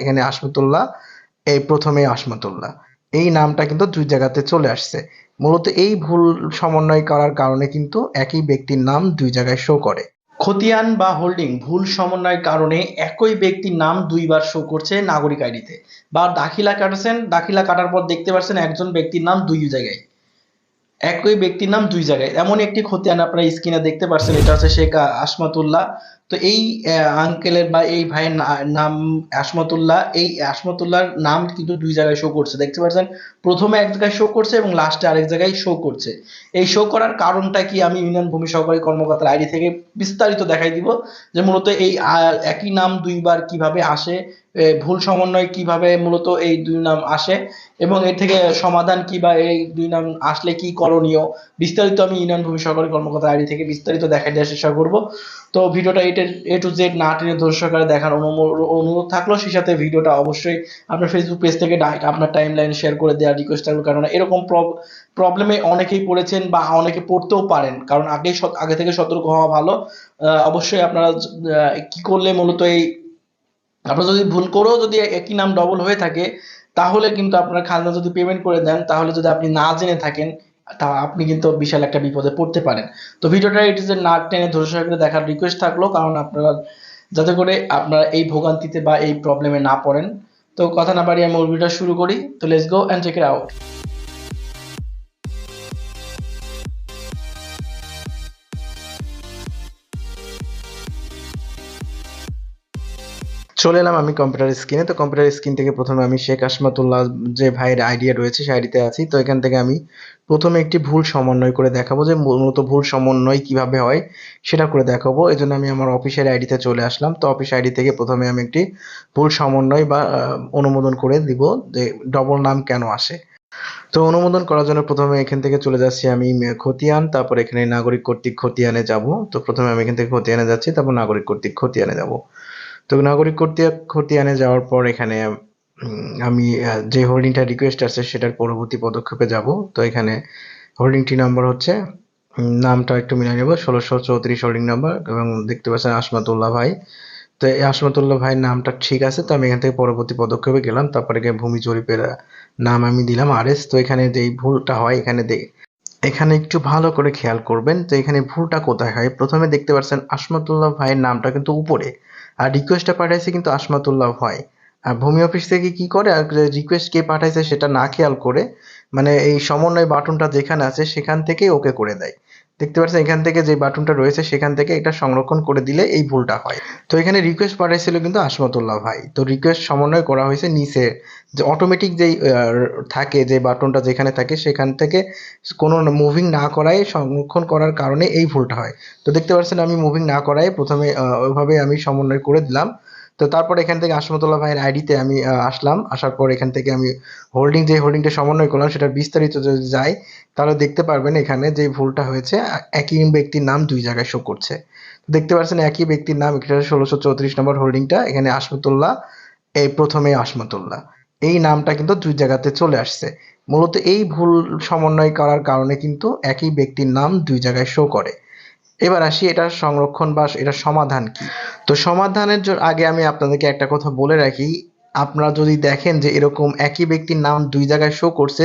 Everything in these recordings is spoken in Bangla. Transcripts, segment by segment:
এখানে আসমতুল্লাহ, এই প্রথমে আসমতুল্লাহ। এই নামটা কিন্তু দুই জায়গাতে চলে আসছে। মূলত এই ভুল সমন্বয় করার কারণে কিন্তু একই ব্যক্তির নাম দুই জায়গায় শো করে। খতিয়ান বা হোল্ডিং ভুল সমন্বয়ের কারণে একই ব্যক্তির নাম দুইবার শো করছে নাগরিক আইডিতে। বা দাখিলা কাটছেন, দাখিলা কাটার পর দেখতে পাচ্ছেন একজন ব্যক্তির নাম দুই জায়গায়। একই ব্যক্তির নাম দুই জায়গায়। এমন একটি খতিয়ান আপনারা স্ক্রিনে দেখতে পাচ্ছেন, এটা হচ্ছে শেখ আসমতুল্লাহ। তো এই আঙ্কেলের বা এই ভাইয়ের নাম আসমতুল্লাহ, এই আসমতুল্লাহর নাম কিন্তু দুই জায়গায় শো করছে। দেখতে পাচ্ছেন, প্রথমে এক জায়গায় শো করছে এবং লাস্টে আরেক জায়গায় শো করছে। এই শো করার কারণটা কি আমি ইউনিয়ন ভূমি সহকারী কর্মকর্তার আইডি থেকে বিস্তারিত দেখাই দিব, যে মূলত এই একই নাম দুইবার কীভাবে আসে ভুল সমন্বয় কীভাবে মূলত এই দুই নাম আসে, এবং এর থেকে সমাধান কি বা এই দুই নাম আসলে কি করণীয়, বিস্তারিত আমি ইউনিয়ন ভূমি সহকারী কর্মকর্তার আইডি থেকে বিস্তারিত দেখাই দেওয়ার চেষ্টা করব। তো ভিডিওটা এ টু জেড না টেনে সহকারে দেখার অনুরোধ থাকল। সেই সাথে ভিডিওটা অবশ্যই আপনার ফেসবুক পেজ থেকে আপনার টাইম লাইন শেয়ার করে দেওয়ার রিকোয়েস্ট থাকল। কারণ এরকম প্রবলেমে অনেকেই পড়েছেন বা অনেকে পড়তেও পারেন। কারণ আগে আগে থেকে সতর্ক হওয়া ভালো। অবশ্যই আপনারা কি করলে মূলত এই, আপনারা যদি ভুল করেও যদি একই নাম ডবল হয়ে থাকে, তাহলে কিন্তু আপনার খাজনা যদি পেমেন্ট করে দেন, তাহলে যদি আপনি না জেনে থাকেন তা আপনি কিন্তু বিশাল একটা বিপদে পড়তে পারেন। তো ভিডিওটা এটি যে না টেনে ধৈর্য সহকারে দেখার রিকোয়েস্ট থাকল, কারণ আপনারা যাতে করে আপনারা এই ভোগান্তিতে বা এই প্রবলেমে না পড়েন। তো কথা না বাড়িয়ে ওর ভিডিওটা শুরু করি। তো let's go and check it out চলে এলাম আমি কম্পিউটার স্ক্রিনে তো কম্পিউটার স্ক্রিন থেকে প্রথমে আমি শেখ আসমতুল্লাহ যে ভাইয়ের আইডিয়া রয়েছে সে আইডিতে আছি। তো এখান থেকে আমি প্রথমে একটি ভুল সমন্বয় করে দেখাবো যে মূলত ভুল সমন্বয় কীভাবে হয় সেটা করে দেখাবো। এই জন্য আমি আমার অফিসের আইডিতে চলে আসলাম। তো অফিস আইডি থেকে প্রথমে আমি একটি ভুল সমন্বয় বা অনুমোদন করে দিব যে ডবল নাম কেন আসে। তো অনুমোদন করার জন্য প্রথমে এখান থেকে চলে যাচ্ছি আমি খতিয়ান, তারপর এখানে নাগরিক কর্তৃক খতিয়ানে যাব। তো প্রথমে আমি এখান থেকে খতিয়ানে যাচ্ছি, তারপর নাগরিক কর্তৃক খতিয়ানে যাব। তো নাগরিক কর্তৃক খতিয়ানে যাওয়ার পর এখানে আমি যে হোল্ডিংটা রিকোয়েস্ট আছে সেটার পরবর্তী পদক্ষেপে যাব। তো এখানে হোল্ডিংটি নাম্বার হচ্ছে নামটা একটু মিলিয়ে নেব, ষোলোশো চৌত্রিশ হোল্ডিং নাম্বার এবং দেখতে পাচ্ছেন আসমাতুল্লাহ ভাই। তো এই আসমাতুল্লাহ ভাইয়ের নামটা ঠিক আছে, তো আমি এখান থেকে পরবর্তী পদক্ষেপে গেলাম, তারপরে ভূমি জরিপের নাম আমি দিলাম আর এস তো এখানে যে ভুলটা হয়, এখানে এখানে একটু ভালো করে খেয়াল করবেন, তো এখানে ভুলটা কোথায় হয়? প্রথমে দেখতে পাচ্ছেন আসমাতুল্লাহ ভাইয়ের নামটা কিন্তু উপরে। আর রিকোয়েস্টটা পাঠাইছে কিন্তু আসমাতুল্লাহ ভাই আর ভূমি অফিস থেকে কি করে? আর রিকোয়েস্ট কে পাঠাইছে সেটা না খেয়াল করে মানে এই সমন্বয় বাটনটা যেখানে আছে সেখান থেকেই ওকে করে দেয়। দেখতে পাচ্ছেন, এখান থেকে যে বাটনটা রয়েছে, সেখান থেকে এটা সংরক্ষণ করে দিলে এই ভুলটা হয়। তো এখানে রিকোয়েস্ট পাঠাইছিল কিন্তু আসমতুল্লাহ ভাই। তো রিকোয়েস্ট সমন্বয় করা হয়েছে নিচে। যে অটোমেটিক যেই থাকে যে বাটনটা যেখানে থাকে, সেখান থেকে কোনো মুভিং না করায় সংরক্ষণ করার কারণে এই ভুলটা হয়। তো দেখতে পাচ্ছেন, আমি মুভিং না করায় প্রথমে ওইভাবে আমি সমন্বয় করে দিলাম। তো তারপর এখান থেকে আসমতুল্লাহ ভাইয়ের আইডিতে আমি আসলাম। আসার পর এখান থেকে আমি হোল্ডিং যে হোল্ডিংটা সমন্বয় করলাম, সেটা বিস্তারিত যদি যাই, তাহলে দেখতে পারবেন এখানে যে ভুলটা হয়েছে, একই ব্যক্তির নাম দুই জায়গায় শো করছে। দেখতে পাচ্ছেন একই ব্যক্তির নাম, এটা ষোলোশো চৌত্রিশ নম্বর হোল্ডিংটা এখানে আসমতুল্লাহ, এই প্রথমে আসমতুল্লাহ। এই নামটা কিন্তু দুই জায়গাতে চলে আসছে। মূলত এই ভুল সমন্বয় করার কারণে কিন্তু একই ব্যক্তির নাম দুই জায়গায় শো করে। এবার আসি এটার সংরক্ষণ বা এটার সমাধান কি? তো সমাধানের আগে আমি আপনাদেরকে একটা কথা বলে রাখি আপনারা যদি দেখেন যে এরকম একই ব্যক্তির নাম দুই জায়গায় শো করছে,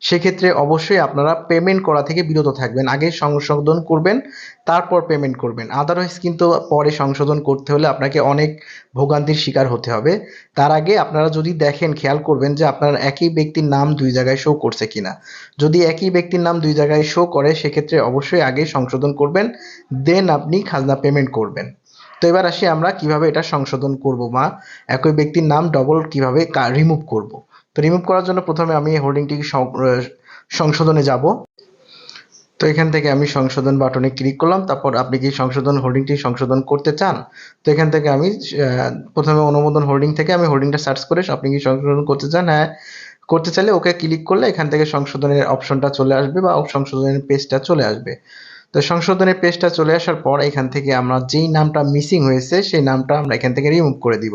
সেক্ষেত্রে অবশ্যই আপনারা পেমেন্ট করা থেকে বিরত থাকবেন। আগে সংশোধন করবেন, তারপর পেমেন্ট করবেন। আদারওয়াইজ কিন্তু পরে সংশোধন করতে হলে আপনাকে অনেক ভোগান্তির শিকার হতে হবে। তার আগে আপনারা যদি দেখেন, খেয়াল করবেন যে আপনার একই ব্যক্তির নাম দুই জায়গায় শো করছে কিনা। যদি একই ব্যক্তির নাম দুই জায়গায় শো করে, সেক্ষেত্রে অবশ্যই আগে সংশোধন করবেন দেন আপনি খাজনা পেমেন্ট করবেন। তো এবার আসি আমরা কীভাবে এটা সংশোধন করব বা একই ব্যক্তির নাম ডবল কীভাবে রিমুভ করব? তো রিমুভ করার জন্য প্রথমে আমি হোল্ডিংটি সংশোধনে যাব। তো এখান থেকে আমি সংশোধন বাটনে ক্লিক করলাম, তারপর আপনি কি সংশোধন হোল্ডিংটি সংশোধন করতে চান? তো এখান থেকে আমি প্রথমে অনুমোদন হোল্ডিং থেকে আমি হোল্ডিংটা সার্চ করে আপনি কি সংশোধন করতে চান? হ্যাঁ করতে চাইলে ওকে ক্লিক করলে এখান থেকে সংশোধনের অপশনটা চলে আসবে বা সংশোধনের পেজটা চলে আসবে। তো সংশোধনের পেজটা চলে আসার পর এখান থেকে আমরা যেই নামটা মিসিং হয়েছে, সেই নামটা আমরা এখান থেকে রিমুভ করে দিব।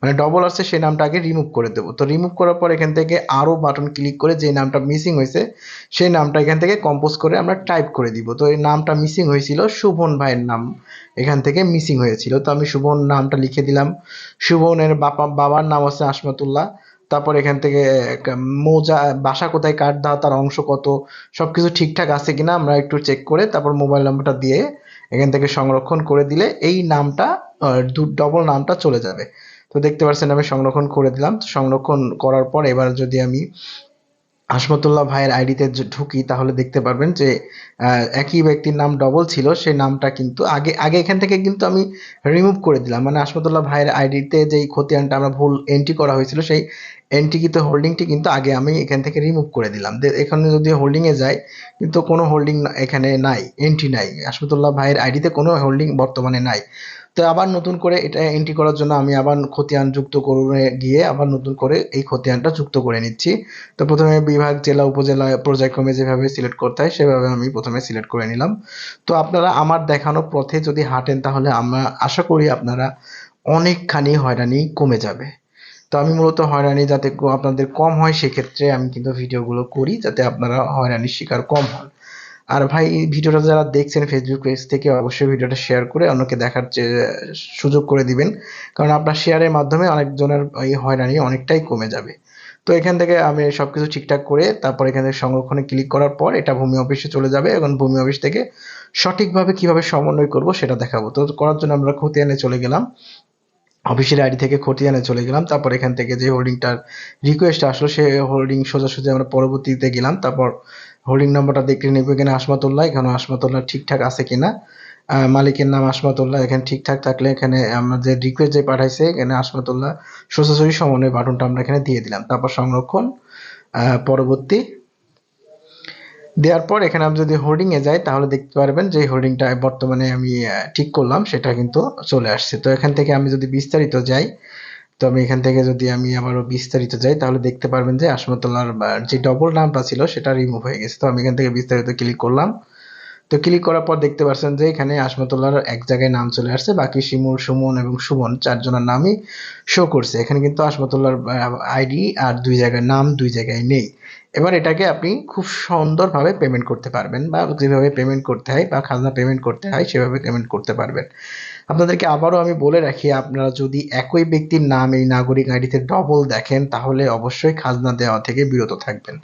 মানে ডবল আসছে, সেই নামটা আগে রিমুভ করে দেবো। তো রিমুভ করার পর এখান থেকে আরও বাটন ক্লিক করে যে নামটা মিসিং হয়েছে, সেই নামটা এখান থেকে কম্পোজ করে আমরা টাইপ করে দিব। তো এই নামটা মিসিং হয়েছিল, শুভন ভাইয়ের নাম এখান থেকে মিসিং হয়েছিল। তো আমি শুভন নামটা লিখে দিলাম। শুভনের বাবা বাবার নাম হচ্ছে আসমতুল্লাহ। তারপর এখান থেকে মোজা, বাসা কোথায়, কার দেওয়া তার অংশ কত সব কিছু ঠিকঠাক আছে কিনা আমরা একটু চেক করে তারপর মোবাইল নাম্বারটা দিয়ে এখান থেকে সংরক্ষণ করে দিলে এই নামটা ডবল নামটা চলে যাবে। তো দেখতে পাচ্ছেন আমি সংরক্ষণ করে দিলাম। সংরক্ষণ করার পর এবার যদি আমি হাসমতুল্লাহ ভাইয়ের আইডিতে ঢুকি, তাহলে দেখতে পারবেন যে একই ব্যক্তির নাম ডবল ছিল সেই নামটা কিন্তু আগে আগে এখান থেকে কিন্তু আমি রিমুভ করে দিলাম। মানে হাসমতুল্লাহ ভাইয়ের আইডিতে যেই খতিয়ানটা আমরা ভুল এন্ট্রি করা হয়েছিল, সেই এন্ট্রিকৃত হোল্ডিংটি কিন্তু আগে আমি এখান থেকে রিমুভ করে দিলাম। এখানে যদি হোল্ডিং এ যাই কিন্তু কোনো হোল্ডিং এখানে নাই এন্ট্রি নাই। হাসমতুল্লাহ ভাইয়ের আইডিতে কোনো হোল্ডিং বর্তমানে নাই। তো আবার নতুন করে এটা এন্ট্রি করার জন্য আমি আবার খতিয়ান যুক্ত করে গিয়ে আবার নতুন করে এই খতিয়ানটা যুক্ত করে নিচ্ছি। তো প্রথমে বিভাগ, জেলা, উপজেলা, পর্যায়ক্রমে যেভাবে সিলেক্ট করতে হয় সেভাবে আমি প্রথমে সিলেক্ট করে নিলাম। তো আপনারা আমার দেখানো পথে যদি হাঁটেন তাহলে আমরা আশা করি আপনারা অনেকখানি হয়রানি কমে যাবে। তো আমি মূলত হয়রানি যাতে আপনাদের কম হয় সেক্ষেত্রে আমি কিন্তু ভিডিওগুলো করি যাতে আপনারা হয়রানির শিকার কম হন। আর ভাই ভিডিওটা যারা দেখছেন ফেসবুক পেজ থেকে, অবশ্যই ভিডিওটা শেয়ার করে অন্যকে দেখার সুযোগ করে দিবেন। কারণ আপনার শেয়ারের মাধ্যমে অনেকজনের এই হয়রানি অনেকটাই কমে যাবে। তো এখান থেকে আমি সবকিছু ঠিকঠাক করে, তারপর এখান থেকে সংরক্ষণে ক্লিক করার পর এটা ভূমি অফিসে চলে যাবে এবং ভূমি অফিস থেকে সঠিকভাবে কীভাবে সমন্বয় করব সেটা দেখাবো। তো করার জন্য আমরা খতিয়ানে চলে গেলাম। অফিসের আইডি থেকে খতিয়ানে চলে গেলাম। তারপর এখান থেকে যে হোল্ডিংটার রিকোয়েস্ট আসলো সেই হোল্ডিং সোজাসুজি আমরা পরবর্তীতে গেলাম। তারপর হোল্ডিং নাম্বারটা দেখে নেব এখানে আসমতুল্লাহ এখানে আসমতুল্লাহ ঠিকঠাক আছে কিনা? মালিকের নাম আসমতুল্লাহ, এখানে ঠিকঠাক থাকলে এখানে আমরা যে রিকোয়েস্ট যে পাঠাইছে, এখানে আসমতুল্লাহ সোজাসুজি সমন্বয় বাটনটা আমরা এখানে দিয়ে দিলাম। তারপর সংরক্ষণ পরবর্তী। দেওয়ার পর এখানে আমি যদি হোল্ডিং এ যাই, তাহলে দেখতে পারবেন যে হোল্ডিংটা বর্তমানে আমি ঠিক করলাম, সেটা কিন্তু চলে আসছে। তো এখান থেকে আমি যদি বিস্তারিত যাই তো আমি এখান থেকে যদি আমি আবারও বিস্তারিত যাই, তাহলে দেখতে পারবেন যে আসমতুল্লাহর যে ডবল নামটা ছিল, সেটা রিমুভ হয়ে গেছে। তো আমি এখান থেকে বিস্তারিত ক্লিক করলাম। তো ক্লিক করার পর দেখতে পাচ্ছেন যে এখানে আসমতুল্লাহর এক জায়গায় নাম চলে আসছে। বাকি শিমুর, সুমন এবং সুমন চারজনের নামই শো করছে। এখানে কিন্তু আসমতুল্লাহর আইডি আর দুই জায়গায় নাম দুই জায়গায় নেই। এবার এটাকে আপনি খুব সুন্দরভাবে পেমেন্ট করতে পারবেন বা যেভাবে পেমেন্ট করতে হয় বা খাজনা পেমেন্ট করতে হয় সেভাবে পেমেন্ট করতে পারবেন। আপনাদেরকে আবারও আমি বলে রাখি, আপনারা যদি একই ব্যক্তির নাম এই নাগরিক আইডিতে ডবল দেখেন, তাহলে অবশ্যই খাজনা দেওয়া থেকে বিরত থাকবেন।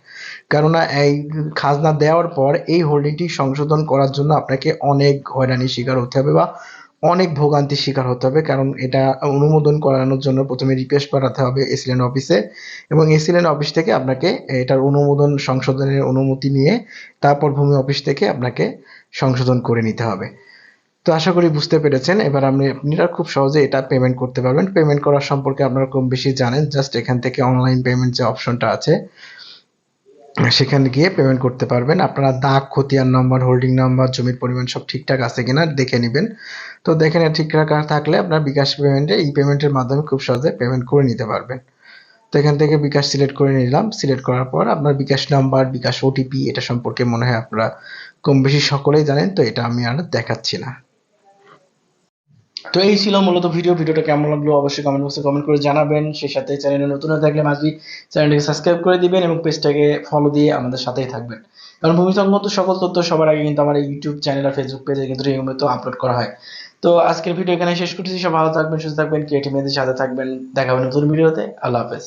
কেননা এই খাজনা দেওয়ার পর এই হোল্ডিংটি সংশোধন করার জন্য আপনাকে অনেক হয়রানির শিকার হতে হবে বা অনেক ভোগান্তির শিকার হতে হবে, কারণ এটা অনুমোদন করানোর জন্য প্রথমে রিকোয়েস্ট পাঠাতে হবে এসিলেন অফিসে এবং এসিলেন অফিস থেকে আপনাকে এটার অনুমোদন, সংশোধনের অনুমতি নিয়ে তারপর ভূমি অফিস থেকে আপনাকে সংশোধন করে নিতে হবে। তো আশা করি বুঝতে পেরেছেন, এবার আপনি, আপনারা খুব সহজে এটা পেমেন্ট করতে পারবেন। পেমেন্ট করার সম্পর্কে আপনারা কম বেশি জানেন জাস্ট এখান থেকে অনলাইন পেমেন্ট যে অপশনটা আছে সেখানে গিয়ে পেমেন্ট করতে পারবেন। আপনারা দাগ, খতিয়ান নাম্বার হোল্ডিং নাম্বার জমির পরিমাণ সব ঠিকঠাক আছে কিনা দেখে নেবেন। তো দেখে নিয়ে ঠিকঠাক থাকলে আপনার বিকাশ পেমেন্টে এই পেমেন্টের মাধ্যমে খুব সহজে পেমেন্ট করে নিতে পারবেন। তো এখান থেকে বিকাশ সিলেক্ট করে নিলাম। সিলেক্ট করার পর আপনার বিকাশ নাম্বার বিকাশ ওটিপি এটা সম্পর্কে মনে হয় আপনারা কম বেশি সকলেই জানেন, তো এটা আমি আর দেখাচ্ছি না। তো এই ছিল মূলত ভিডিও। ভিডিওটা কেমন লাগল অবশ্যই কমেন্ট বক্সে কমেন্ট করে জানাবেন। সেই সাথে চ্যানেলে নতুন হয়ে থাকলে মাঝবি চ্যানেলটিকে সাবস্ক্রাইব করে দিবেন এবং পেজটাকে ফলো দিয়ে আমাদের সাথেই থাকবেন। কারণ ভূমি সংক্রান্ত সকল তথ্য সবার আগে কিন্তু আমার ইউটিউব চ্যানেল আর ফেসবুক পেজে কিন্তু নিয়মিত আপলোড করা হয়। তো আজকের ভিডিও এখানে শেষ করছি সব ভালো থাকবেন, সুস্থ থাকবেন ক্রিয়েটিভ মেয়েদের সাথে থাকবেন। দেখা হবে নতুন ভিডিওতে আল্লাহ হাফেজ।